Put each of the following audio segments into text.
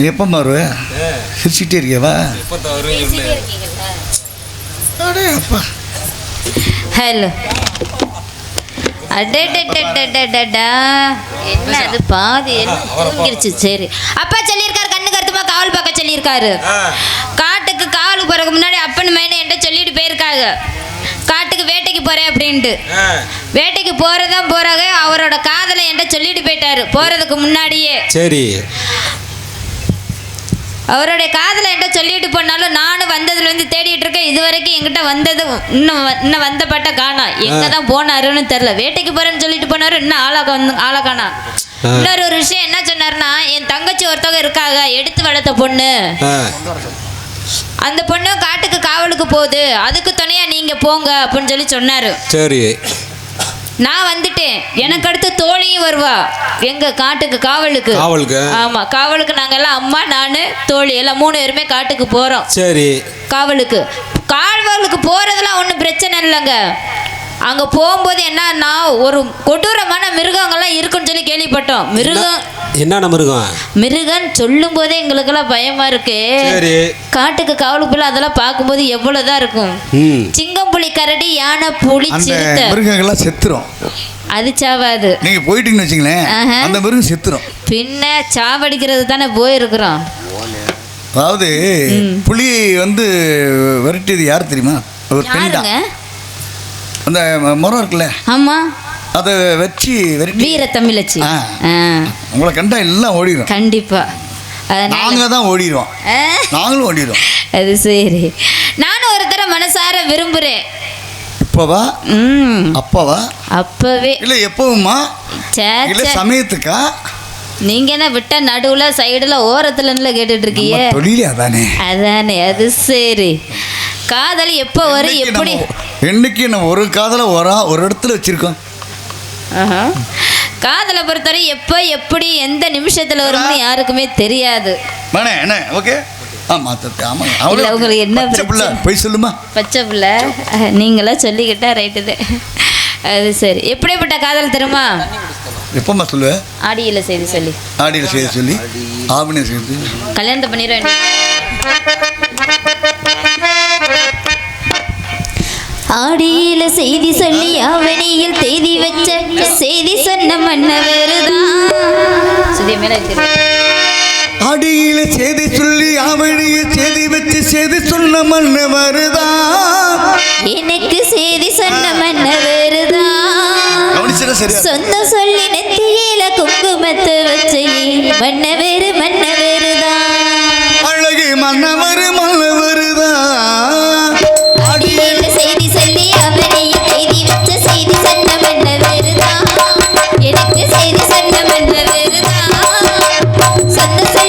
நீ எப்போ வருவ சிரிச்சுக்கிட்டே இருக்கியவா? அடே அப்பா. ஹலோ. அடடடடடடடா என்ன அது பாதி எல்லாம் தூங்கிருச்சு. சரி. அப்பா சொல்லியிருக்காரு கண்ணு கருத்துமா காவல் பார்க்க சொல்லியிருக்காரு. காட்டுக்கு காவலுக்கு போறதுக்கு முன்னாடி அப்பன் மைனை என்கிட்ட சொல்லிட்டு போயிருக்காங்க. காட்டுக்கு வேட்டைக்கு போறேன் அப்படின்ட்டு. வேட்டைக்கு போறதான் போறாங்க. அவரோட காதலை என்கிட்ட சொல்லிட்டு போயிட்டாரு போறதுக்கு முன்னாடியே. சரி. அவருடைய காதலை என்கிட்ட சொல்லிட்டு போனாலும் நானும் வந்ததுலேருந்து தேடிட்டு இருக்கேன். இது வரைக்கும் என்கிட்ட வந்தது இன்னும் இன்னும் வந்த பட்ட காணோம் எங்கே தான் போனாருன்னு தெரில வேட்டைக்கு போறேன்னு சொல்லிட்டு போனாரு இன்னும் ஆளா வந்து ஆளா காணா. இன்னொரு ஒரு விஷயம் என்ன சொன்னாருன்னா என் தங்கச்சி ஒருத்தவங்க இருக்காங்க. எடுத்து வளர்த்த பொண்ணு. அந்த பொண்ணு காட்டுக்கு காவலுக்கு போகுது. அதுக்கு துணையா நீங்க போங்க அப்படின்னு சொல்லி சொன்னாரு. சரி. நான் வந்துட்டேன். எனக்கு அடுத்து தோழியும் வருவா. எங்க காட்டுக்கு காவலுக்கு. காவலுக்கு? ஆமா காவலுக்கு நாங்க எல்லாம் அம்மா நானு தோழி எல்லாம் மூணு பேருமே காட்டுக்கு போறோம். சரி. காவலுக்கு. காவலுக்கு போறதுலாம் ஒன்றும் பிரச்சனை இல்லைங்க. அங்க போகும்போது என்னன்னா ஒரு கொடூரமான மிருகங்கள்லாம் இருக்குன்னு சொல்லி கேள்விப்பட்டோம். மிருகம் என்னென்ன மிருகம்? மிருகன் சொல்லும் போதே எங்களுக்கெல்லாம் பயமா இருக்கு. சரி. காட்டுக்கு காவலுக்கு போய் அதெல்லாம் பார்க்கும்போது எவ்வளவுதான் இருக்கும். சிங்கம் புலி கரடி யானை புலி அந்த சிறுத்தை. மிருகங்கள்லாம் செத்துரும். அது சாவாது நீங்கள் போயிட்டீங்கன்னு வச்சுங்களேன் ஆஹா. அந்த மிருகம் செத்துரும். பின்ன சாவடிக்கிறது தானே போயிருக்கிறோம். அதாவது புலி வந்து விரட்டியது யார் தெரியுமா? ஒரு பெண் அந்த மரம் இருக்குல்ல? ஆமா. அதை வச்சு விரட்டி வீர தமிழச்சி ஆ. ஆ, உங்களை கண்டா எல்லாம் ஓடிடும் கண்டிப்பா. நாங்கள் தான் ஓடிடுவோம் நாங்களும் ஓடிடுவோம் அது சரி. நானும் ஒரு தடவை மனசார விரும்புறேன். இப்போவா? ம். அப்போவா? அப்பவே. இல்லை எப்பவுமா? இல்லை. சமயத்துக்கா? நீங்க என்ன விட்ட நடுவுல சைடுல ஓரத்துல கேட்டுட்டு இருக்கீங்க அதானே. அதானே அது சரி. காதல் எப்போ வரும்? எப்படி? என்னைக்கு நம்ம ஒரு காதலை ஒரு ஒரு இடத்துல வச்சிருக்கோம். ஆஹா. காதலை பொறுத்தவரை எப்போ எப்படி எந்த நிமிஷத்துல வரும்னு யாருக்குமே தெரியாது. என்ன? ஓகே? உங்களுக்கு என்ன? போய் சொல்லுமா? பச்சை பிள்ளை நீங்களா சொல்லிக்கிட்டா ரைட்டு அது சரி. எப்படிப்பட்ட காதல் தெரியுமா? எப்போம்மா சொல்லுவேன் ஆடியில் செய்தி சொல்லி. ஆடியில் செய்ய சொல்லி செய்து கல்யாணத்தை பண்ணிடுவேன். ஆடியில செய்தி சொல்லி அவனியில் தேதி வச்ச செய்தி சொன்ன மன்னவருதான். ஆடியில் செய்தி சொல்லி ஆவணியை செய்தி வச்சு செய்தி சொன்ன மண்ணு வருதான் எனக்கு செய்தி சொன்ன மன்னவருதான். சொந்தம் சொல்லி நெத்தியில குங்குமத்தை வச்சு மன்னவேறு மன்னவேறுதான் சொந்த சொல்லி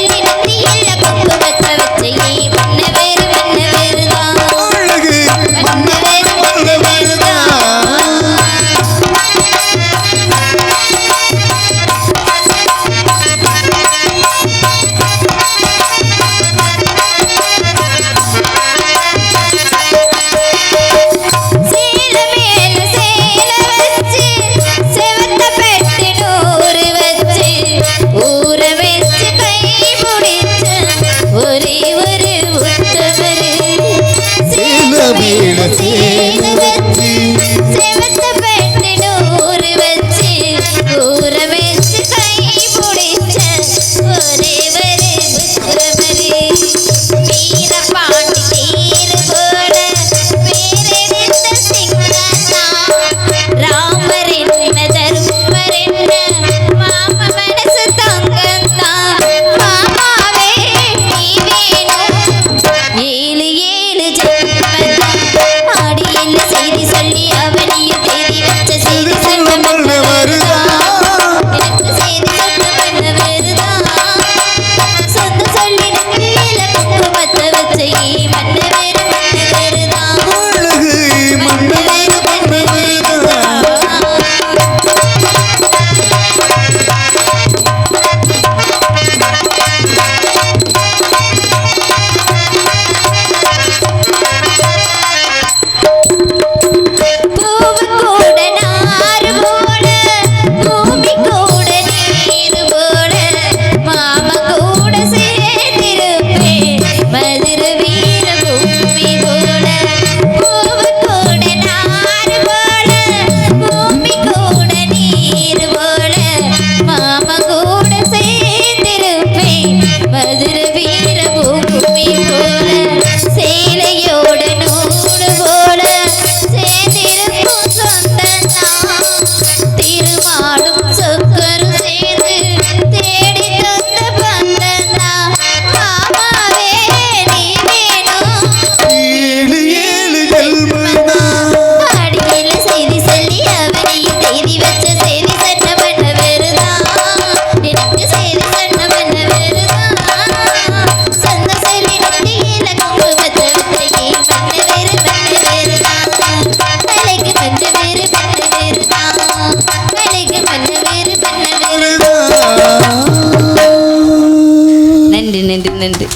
நன்றி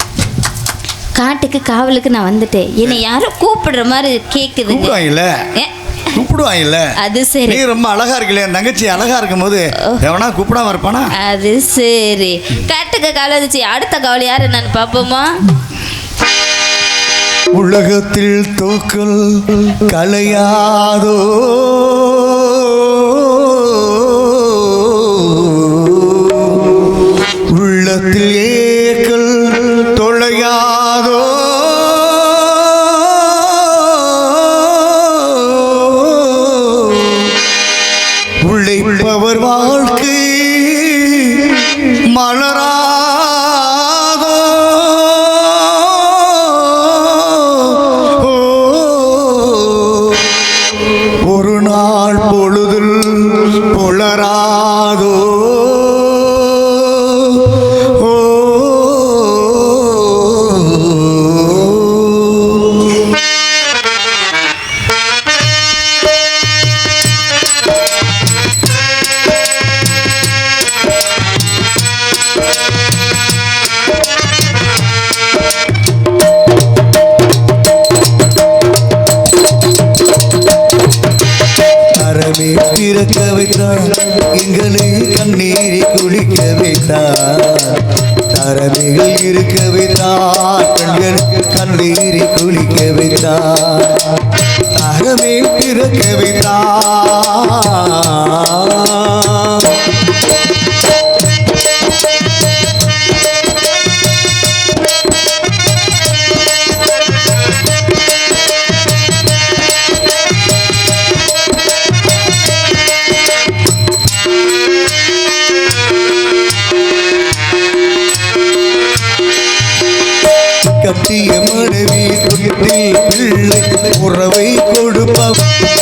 காட்டுக்கு காவலுக்கு நான் வந்துட்டேன். என்னை யாரோ கூப்பிடுற மாதிரி கேக்குதுங்க. கூப்பிடுவாங்கல்ல? அது சரி. நீ ரொம்ப அழகா இருக்கல என் தங்கச்சி அழகா இருக்கும் போது எவனா கூப்பிடாம இருப்பானா? அது சரி. காட்டுக்கு காவல் வந்துச்சு. அடுத்த காவல் யாரு நான் பார்ப்போமா? உலகத்தில் தூக்கல் கலையாதோ? உள்ளத்தில் வைத்தார் பிறக்க உறவை கொடுப்பவர்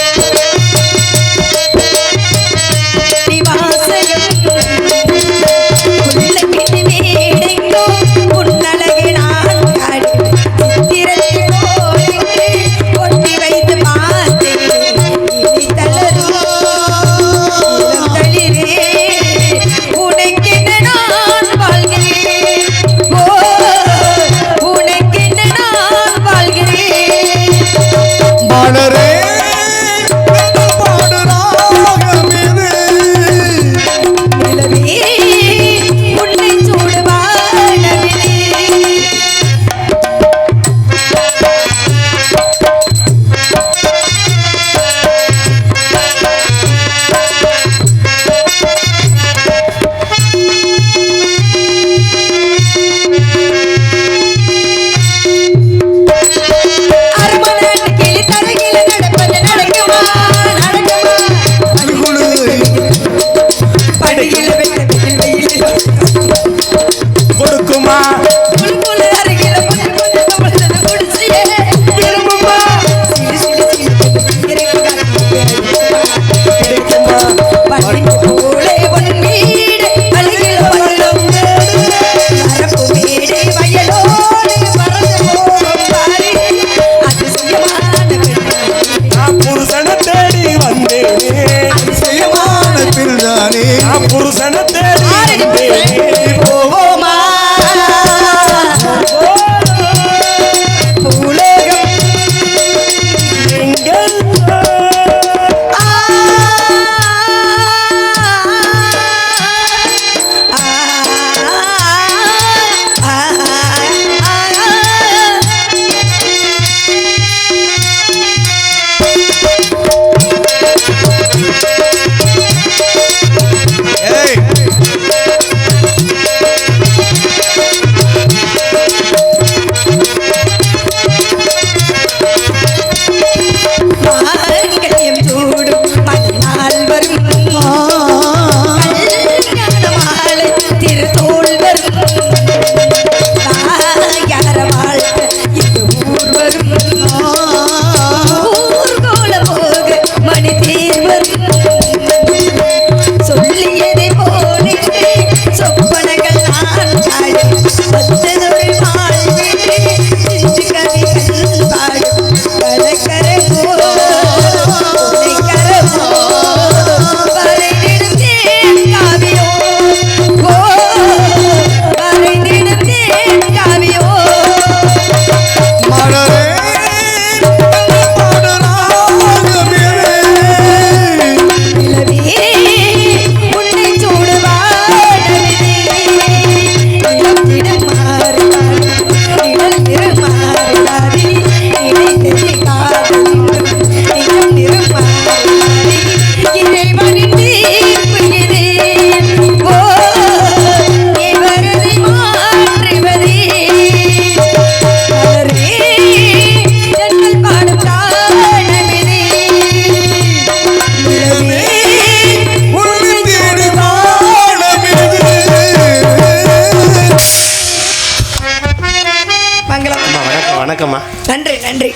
நன்றி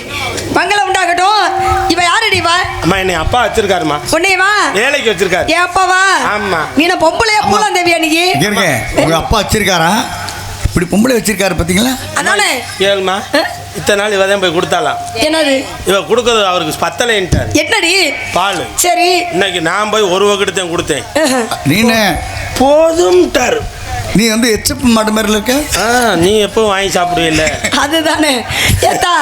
மங்களம் உண்டாகட்டும். இவ யாரடி வா அம்மா என்னை அப்பா வச்சிருக்காருமா உன்னையவா வேலைக்கு வச்சிருக்காரு. ஏன் அப்பாவா ஆமா. நீ என்ன பொம்பளையா பூலாம் தேவியா நீ? இங்க இருங்க. உங்க அப்பா வச்சிருக்காரா? இப்படி பொம்பளை வச்சிருக்காரு பாத்தீங்களா? அதானே? ஏழுமா இத்தனை நாள் இவ தான் போய் கொடுத்தாலாம் என்னது? இவ கொடுக்கறது அவருக்கு பத்தலைன்ட்டார். என்னடி? பால். சரி. இன்னைக்கு நான் போய் ஒரு வகுடு தான் கொடுத்தேன். நீனே. போதும்ட்டாரு. நீ வந்து எச்சப்பு மாடு மாதிரி இருக்க? ஆ நீ எப்போ வாங்கி சாப்பிடுவில்ல? அதுதானே. ஏத்தா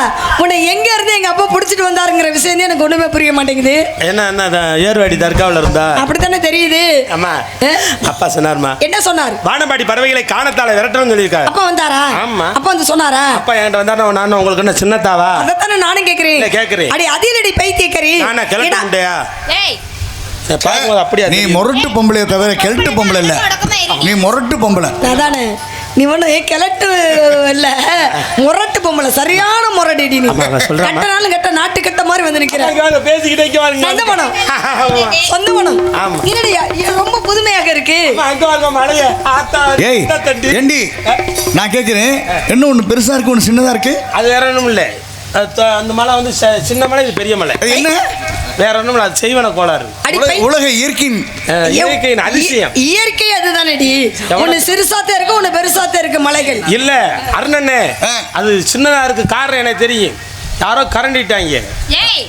உன்னை எங்க இருந்து எங்க அப்பா புடிச்சிட்டு வந்தாருங்கிற விஷயம் எனக்கு ஒண்ணுமே புரிய மாட்டேங்குது. என்ன என்ன ஏர்வாடி தர்காவில் இருந்தா? அப்படித்தானே தெரியுது. அம்மா? அப்பா சொன்னார்மா? என்ன சொன்னார்? வானம்பாடி பறவைகளை காணத்தால விரட்டணும்னு சொல்லியிருக்காரு. அப்பா வந்தாரா? ஆமா. அப்பா வந்து சொன்னாரா? அப்பா என்கிட்ட வந்தா நான் உங்களுக்கு என்ன சின்னத்தாவா? அதைத்தானே நானும் கேக்குறேன். இல்ல, கேக்குறேன். அடி அதிலடி பைத்தியக்கறி நானா கிளட்ட முடியா? ஏய் அப்படியா நீ? முரட்டு பொம்பளைய தவிர கெல்ட்டு பொம்பளை இல்ல. நீ முரட்டு பொம்பளை. அதானே. நீ ஒண்ணு கிழட்டு இல்ல. முரட்டு பொம்பளை சரியான முரடிடி நீ. கட்ட நாளும் கட்ட நாட்டு கட்ட மாதிரி வந்து வாங்க, பேசிக்கிட்டே. சொந்த பணம். சொந்த பணம். என்னடி இது ரொம்ப புதுமையாக இருக்கு. ஏய். ஏண்டி? நான் கேட்குறேன் என்ன ஒன்று பெருசா இருக்கு ஒன்று சின்னதா இருக்கு? அது வேற ஒண்ணும் இல்ல. அந்த மலை வந்து சின்ன மலை இது பெரிய மலை. என்ன வேற ஒண்ணும் அது செய்வன கோளாறு. உலக- இயற்கையின் இயற்கையின் அதிசயம். இயற்கை அதுதானடி. ஒண்ணு சிறுசாத்தே இருக்கு ஒண்ணு பெருசாத்தே இருக்கு மலைகள். இல்ல அருணண்ணே. அது சின்னதா இருக்கு. காரணம் எனக்கு தெரியும். யாரோ கரண்டிட்டாங்க.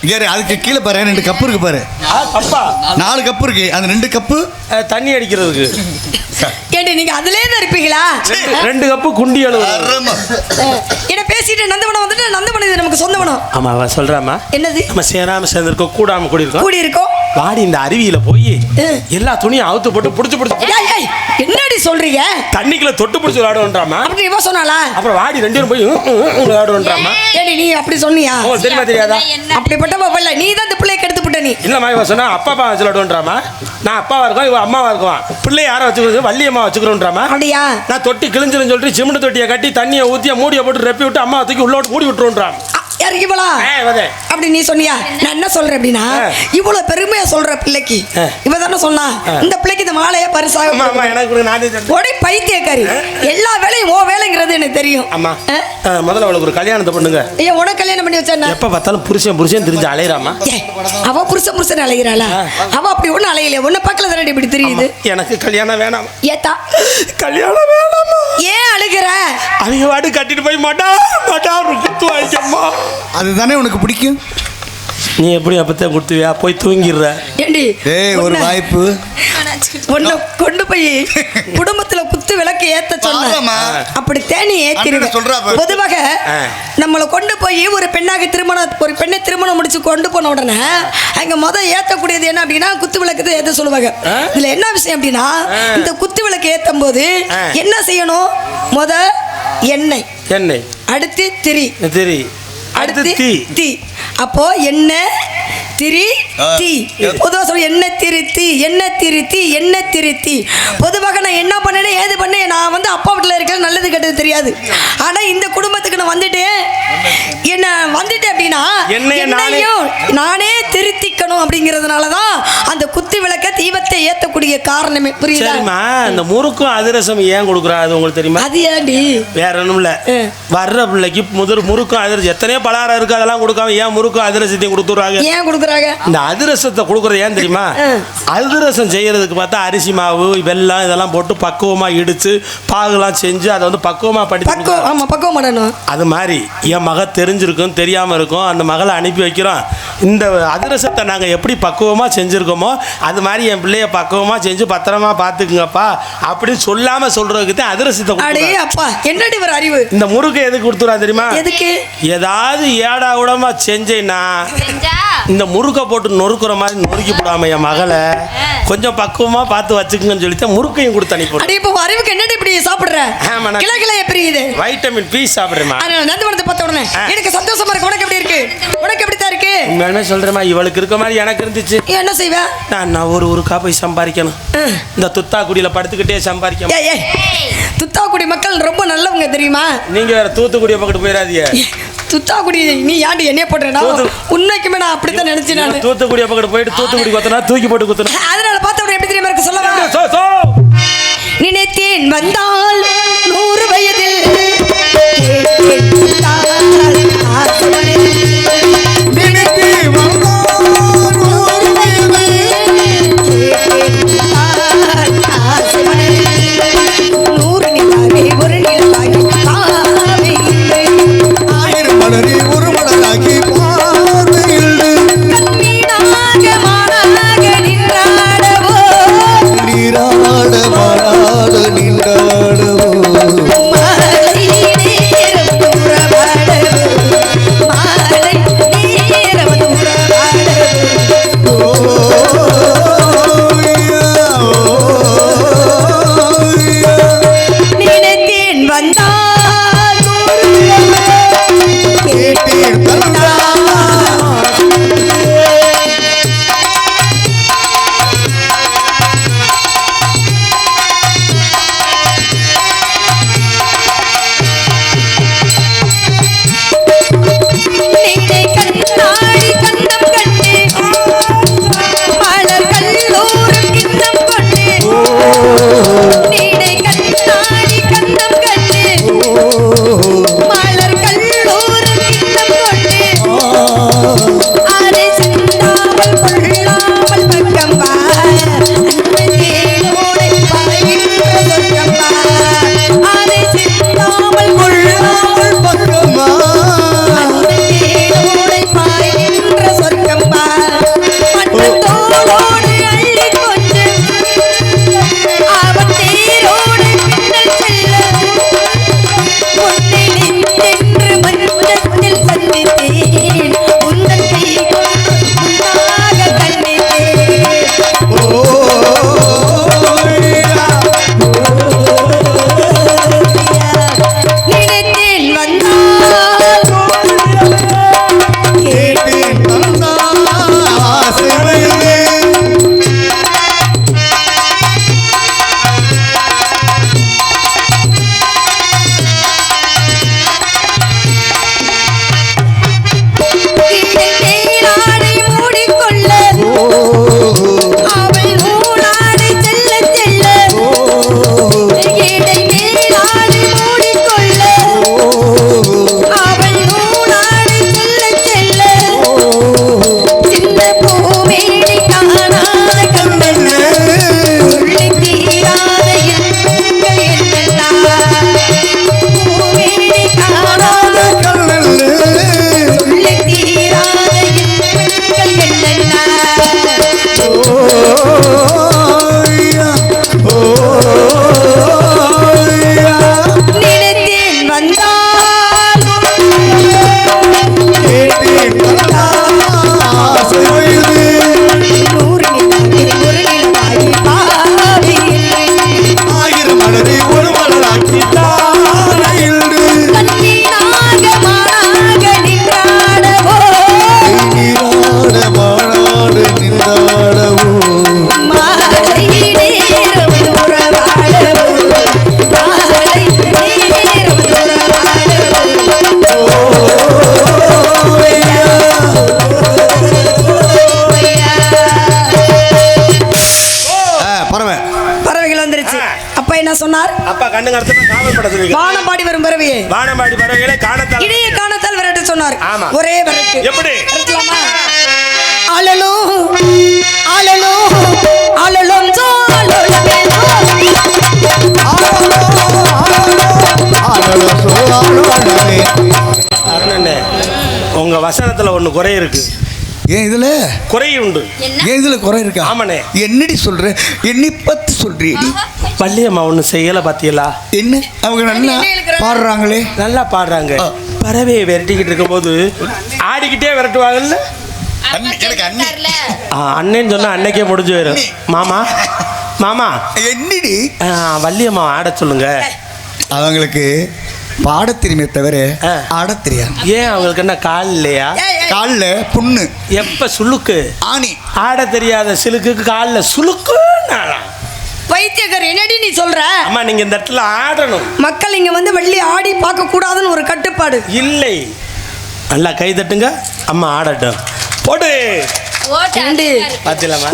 இரு, அதுக்கு கீழே பாரு ரெண்டு கப்பு இருக்கு பாரு. ஆ, தப்பா நாலு கப்பு இருக்கு அந்த ரெண்டு கப்பு தண்ணி அடிக்கிறதுக்கு. ஏண்டி நீங்க அதுலயே தான் இருப்பீங்களா ரெண்டு- கப்பு குண்டி. அஹ், என்ன பேசிட்டு நந்தவனம் வந்துட்டு நந்தவனம் இது நமக்கு சொந்தவனம் ஆமா அவ சொல்றாமா என்னது? நம்ம சேராம சேர்ந்திருக்கோம் கூடாம கூடி இருக்கோம் கூடி இருக்கோம் வாடி இந்த அருவியில போய். எல்லா துணியும் அவுத்து போட்டு புடிச்சு புடிச்சு ஏய், ஏய், என்னடி சொல்றீங்க? தண்ணிக்குள்ள தொட்டு பிடிச்சி விளையாடுன்றாமா அப்படி இவ சொன்னாளா? அப்புறம் வாடி ரெண்டு பேரும் போய் விளையாடுன்றாமா ஏடி நீ அப்படி சொன்னியா? உங்களுக்கு தெரியுமா தெரியாதா? அப்படிப்பட்ட இல்ல நீ தான் இந்த பிள்ளைய கெடுத்து விட்ட நீ. இல்லம்மா இவ சொன்னா அப்பா அப்பா வச்சு விளையாடுன்றாமா நான் அப்பாவா இருக்கோம் இவ அம்மாவா இருக்குவான் பிள்ளை யாரை வச்சுக்கிறது? வள்ளியம்மா வச்சுக்கிறோன்றாமா? அப்படியா? நான் தொட்டி கிழிஞ்சிருன்னு சொல்லிட்டு சிமெண்ட் தொட்டியை கட்டி தண்ணியை ஊத்தி மூடியை போட்டு ரெப்பி விட்டு அம்மா தூக்கி உள்ள விட்டு மூடி விட்டுருன்றான் அ, இறங்கி போலாம் ஏ வதே. அப்படி நீ சொன்னியா? நான் என்ன சொல்றேன் அப்படின்னா. இவ்வளவு பெருமையா சொல்ற பிள்ளைக்கு. இவ தானே சொன்னா இந்த பிள்ளைக்கு இந்த மாலைய பரிசாக. ஒடை பைத்தியக்காரி. எல்லா வேலையும் ஓ வேலைங்கிறது எனக்கு தெரியும். அம்மா ஆ? ஆ, முதல்ல அவளுக்கு ஒரு கல்யாணத்தை பண்ணுங்க. ஏன் உனக்கு கல்யாணம் பண்ணி வச்சா எப்ப பார்த்தாலும் புருஷன் புருஷன் தெரிஞ்சு அலையிறாமா அவ புருஷ புருஷன் அலைகிறாளா அவ அப்படி ஒண்ணும் அலையல ஒண்ணு பக்கத்துல தானே இப்படி தெரியுது? எனக்கு கல்யாணம் வேணாம். ஏத்தா. கல்யாணம் வேணாமா ஏன் அழுகிற? அவங்க வாடி கட்டிட்டு போய் மாட்டா மாட்டா ஒரு குத்து வாங்கிக்கம்மா. அதுதானே உனக்கு பிடிக்கும்? நீ எப்படி அப்பத்தான் கொடுத்துவியா? போய் தூங்கிடுற. ஏண்டி ஏய் ஒரு வாய்ப்பு. உன்னை கொண்டு போய் குடும்பத்துல குத்து விளக்கு ஏத்த சொன்ன. அப்படி தேனி. ஏத்திருவேன் பொதுவாக. நம்மளை கொண்டு போய் ஒரு பெண்ணாக திருமணம் ஒரு பெண்ணை திருமணம் முடிச்சு கொண்டு போன உடனே அங்க முத ஏத்தக்கூடியது என்ன அப்படின்னா குத்து விளக்கு தான் ஏத்த சொல்லுவாங்க. இதுல என்ன விஷயம் அப்படின்னா இந்த குத்து விளக்கு ஏத்தும் போது. என்ன செய்யணும்? முத எண்ணெய். என்னை அடுத்து திரி. சரி அடுத்து தீ. அப்போ எண்ணெய் திரி ஆ. தீ. பொதுவாக சொல்ல எண்ணெய் திரி தீ எண்ணெய் திரி தீ எண்ணெய் திரி தீ. பொதுவாக நான் என்ன பண்ணேனே ஏது பண்ணேன் நான் வந்து அப்பா வீட்டில் இருக்கிற நல்லது கெட்டது தெரியாது. ஆனால் இந்த குடும்பத்துக்கு நான் வந்துட்டேன் என்ன வந்துட்டேன் அப்படின்னா என்னையும் நானே திருத்திக்கணும் அப்படிங்கிறதுனால தான் அந்த குத்து விளக்க தீபத்தை ஏற்றக்கூடிய காரணமே. புரியுதா? சரிம்மா இந்த முறுக்கும் அதிரசம் ஏன் கொடுக்குறா? அது உங்களுக்கு தெரியுமா? அது ஏன்டி? வேற ஒன்றும் இல்லை. வர்ற பிள்ளைக்கு முதல் முறுக்கும் அதிரசம். எத்தனையோ பலகாரம் இருக்கு அதெல்லாம் கொடுக்காம ஏன் முறுக்கும் அதிரசத்தையும் கொடுத்துட்றாங்க? ஏன் கொடுக்குறாங்க. இந்த அதிரசத்தை கொடுக்குறது ஏன் தெரியுமா. அதிரசம் செய்யறதுக்கு பார்த்தா அரிசி மாவு வெல்லம் இதெல்லாம் போட்டு பக்குவமா இடிச்சு பாகுலாம் செஞ்சு அதை வந்து பக்குவமா படிச்சு பக்குவம் ஆமாம் பக்குவம் பண்ணணும். அது மாதிரி என் மக தெரிஞ்சிருக்கும் தெரியாம இருக்கும். அந்த மகளை அனுப்பி வைக்கிறோம். இந்த அதிரசத்தை நாங்கள் எப்படி பக்குவமாக செஞ்சுருக்கோமோ அது மாதிரி என் பிள்ளைய பக்குவமாக செஞ்சு பத்திரமா பார்த்துக்குங்கப்பா அப்படின்னு சொல்லாமல் சொல்கிறதுக்கு தான் அதிரசத்தை அடே கொடுக்குறாங்க. அப்பா என்னடி ஒரு அறிவு? இந்த முறுக்கு எதுக்கு கொடுத்துறா தெரியுமா? எதுக்கு? ஏதாவது ஏடா கூடமா செஞ்சேன்னா செஞ்சா இந்த முறுக்கை போட்டு நொறுக்குற மாதிரி நொறுக்கி போடாம என் மகளை கொஞ்சம் பக்குவமா பார்த்து வச்சுக்குங்கன்னு சொல்லிட்டு முறுக்கையும் கொடுத்து அனுப்பி இப்போ அறிவுக்கு என்னடி இப்படி சாப்பிடுற? கிளை கிளைய பிரியுது வைட்டமின் பி சாப்பிட்றேம்மா. அதனால நந்தவனத்தை பார்த்த உடனே எனக்கு சந்தோஷமா இருக்கு. உனக்கு எப்படி இருக்கு? உனக்கு எப்படி தான் இருக்கு? உண்மையாலுமே சொல்கிறேம்மா இவளுக்கு இருக்க மாதிரி எனக்கு இருந்துச்சு. என்ன செய்வ? நான் நான் ஒரு ஊருக்கா போய் சம்பாதிக்கணும். இந்த துத்தாக்குடியில் படுத்துக்கிட்டே சம்பாதிக்கணும். துத்தாக்குடி மக்கள் ரொம்ப நல்லவங்க தெரியுமா? நீங்க வேற தூத்துக்குடியை பக்கத்து போயிடாதீங்க. துத்தாக்குடி நீ யாண்டி என்னைய போடுறா தூத்து- உண்மைக்குமே நான் அப்படித்தான் நினைச்சேன் நான். தூத்துக்குடியை பக்கத்து போயிட்டு தூத்துக்குடி கொத்தனா தூக்கி போட்டு குத்தணும் அதனால பார்த்த உடனே எப்படி தெரியுமா இருக்கு சொல்லவா சோ, சோ. நினைத்தேன் வந்தால் நூறு வயதில். அப்பா கண்ணு கடத்த காவல் பட சொல்லிருக்க வானம் பாடி வரும் பறவையே. வானம்பாடி பறவைகளை காணத்தால் இடையே காணத்தால் விரட்டு சொன்னார். ஆமா. ஒரே விரட்டு. எப்படி? விரட்டலாமா? அலலோ அலலோ அலலும் அருணண்ணே உங்க வசனத்துல ஒண்ணு குறை இருக்கு. ஏன் இதுல? குறை உண்டு ஏன் இதுல குறை இருக்கா? ஆமாண்ணே. என்னடி சொல்ற? என்னை பத்தி சொல்றியடி? வள்ளியம்மா ஒண்ணு செய்யல பாத்தீங்களா? என்ன? அவங்க நல்லா? பாடுறாங்களே. நல்லா பாடுறாங்க. பறவையை விரட்டிக்கிட்டு இருக்கும்போது ஆடிக்கிட்டே விரட்டுவாங்கல்ல? அண்ணி, எனக்கு அண்ணி. இருக்கார்ல. ஆ, அண்ணேன்னு சொன்னா அன்னைக்கே முடிஞ்சு போயிடும் மாமா மாமா. என்னடி? வள்ளியம்மா ஆட சொல்லுங்க. அவங்களுக்கு பாட தெரியுமே தவிர ஆ. ஆட தெரியாது. ஏன் அவங்களுக்கு என்ன கால் இல்லையா? காலில் புண்ணு. எப்ப சுளுக்கு? ஆணி. ஆட தெரியாத சிலுக்குக்கு காலில் சுளுக்கு வைத்தியகர் என்னடி நீ சொல்ற? அம்மா நீங்க இந்த இடத்துல ஆடணும். மக்கள் இங்க வந்து வள்ளி ஆடி பார்க்க கூடாதுன்னு ஒரு கட்டுப்பாடு. இல்லை. நல்லா கை தட்டுங்க. அம்மா ஆடட்டும். போடு. ஏண்டி?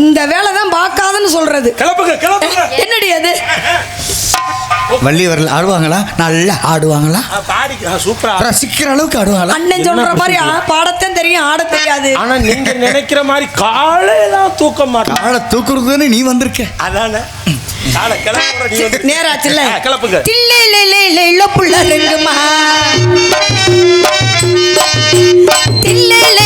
இந்த வேலை தான் பார்க்காதுன்னு சொல்றது. கிளப்புங்க கிளப்புங்க. என்னடி அது? வள்ளி வரல ஆடுவாங்களா? நல்லா ஆடுவாங்களா. ரசிக்கிற அளவுக்கு ஆடுவாங்களா? அண்ணன் சொல்ற மாதிரி பாடத்தான் தெரியும் ஆட தெரியாது. ஆனா நீங்க நினைக்கிற மாதிரி காலையெல்லாம் தூக்க மாட்டோம் காலை தூக்குறதுன்னு நீ வந்திருக்க? அதானே? நேராச்சுல்ல கிளப்புங்க தில்லை லை லை லை லோ புள்ள ரெங்குமா? தில்லை லை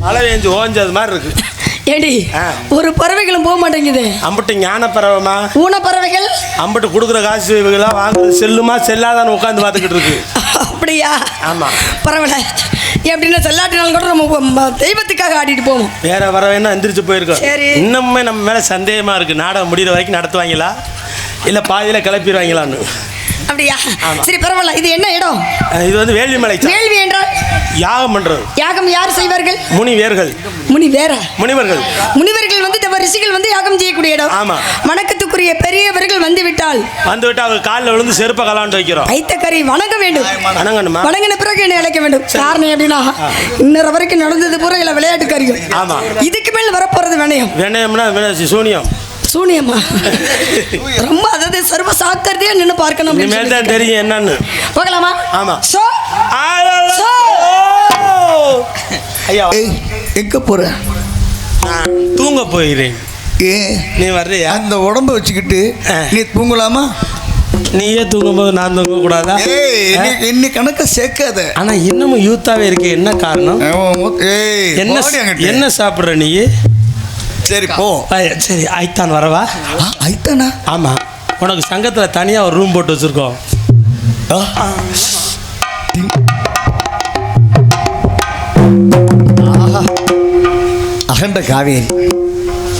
மழை பெஞ்சு ஓஞ்சது மாதிரி இருக்கு. ஏடி ஒரு பறவைகளும் போக மாட்டேங்குது. அம்பட்டு ஞான ஊன பறவைகள் அம்பட்டு கொடுக்குற காசு இவங்கெல்லாம் வாங்குறது செல்லுமா செல்லாதான்னு உட்காந்து பார்த்துக்கிட்டு இருக்கு. அப்படியா? ஆமா. பரவாயில்ல. எப்படின்னா செல்லாட்டினாலும் கூட நம்ம தெய்வத்துக்காக ஆடிட்டு போவோம். வேற வரவேன்னா எந்திரிச்சு போயிருக்கோம். சரி. இன்னுமே நம்ம மேல சந்தேகமா இருக்கு. நாடகம் முடிகிற வரைக்கும் நடத்துவாங்களா? இல்ல பாதியில கிளப்பிடுவாங்களான்னு. அப்படியா? சரி பரவாயில்ல. இது என்ன இடம்? இது வந்து வேள்விமலை. வேள்வி என்றால்? யாகம் பண்றது. யாகம் யார் செய்வார்கள்? முனிவேர்கள். முனி வேற முனிவர்கள். முனிவர்கள் வந்து தவ ரிஷிகள் வந்து யாகம் செய்யக்கூடிய இடம். ஆமா. வணக்கத்துக்குரிய பெரியவர்கள் வந்து விட்டால் வந்து விட்டு அவங்க காலில் விழுந்து செருப்பை கலாண்டு வைக்கிறோம். ஐத்தக்கரை வணங்க வேண்டும். வணங்கணுமா? வணங்கின பிறகு என்னை அழைக்க வேண்டும். காரணம் எப்படின்னா இன்னொரு வரைக்கும் நடந்தது பூரா இல்ல விளையாட்டு காரியம் ஆமா. இதுக்கு மேல் வரப்போறது வினயம். வினயம்னா வினய- சூனியம். சூனியம்மா ரொம்ப அதாவது சர்வ சாக்கிரதையா நின்று பார்க்கணும் இனிமேல் தான். தெரியும் என்னன்னு. போகலாமா ஆமா. சோ ஓ! ஐயா. ஏய் எங்க போற? நான் தூங்க போகிறேன். ஏ நீ வர்றியா? அந்த உடம்ப வச்சுக்கிட்டு. நீ தூங்கலாமா? நீயே தூங்கும்போது நான் தூங்க கூடாதா இன்னி- கணக்க சேர்க்காத. ஆனா இன்னமும் யூத்தாவே இருக்கு. என்ன காரணம்? என்ன. என்ன சாப்பிடுற நீ? சரி போ. சரி ஐத்தான் வரவா? ஆ, ஐத்தானா ஆமா. உனக்கு சங்கத்தில் தனியாக ஒரு ரூம் போட்டு வச்சுருக்கோம். அகண்ட காவேரி.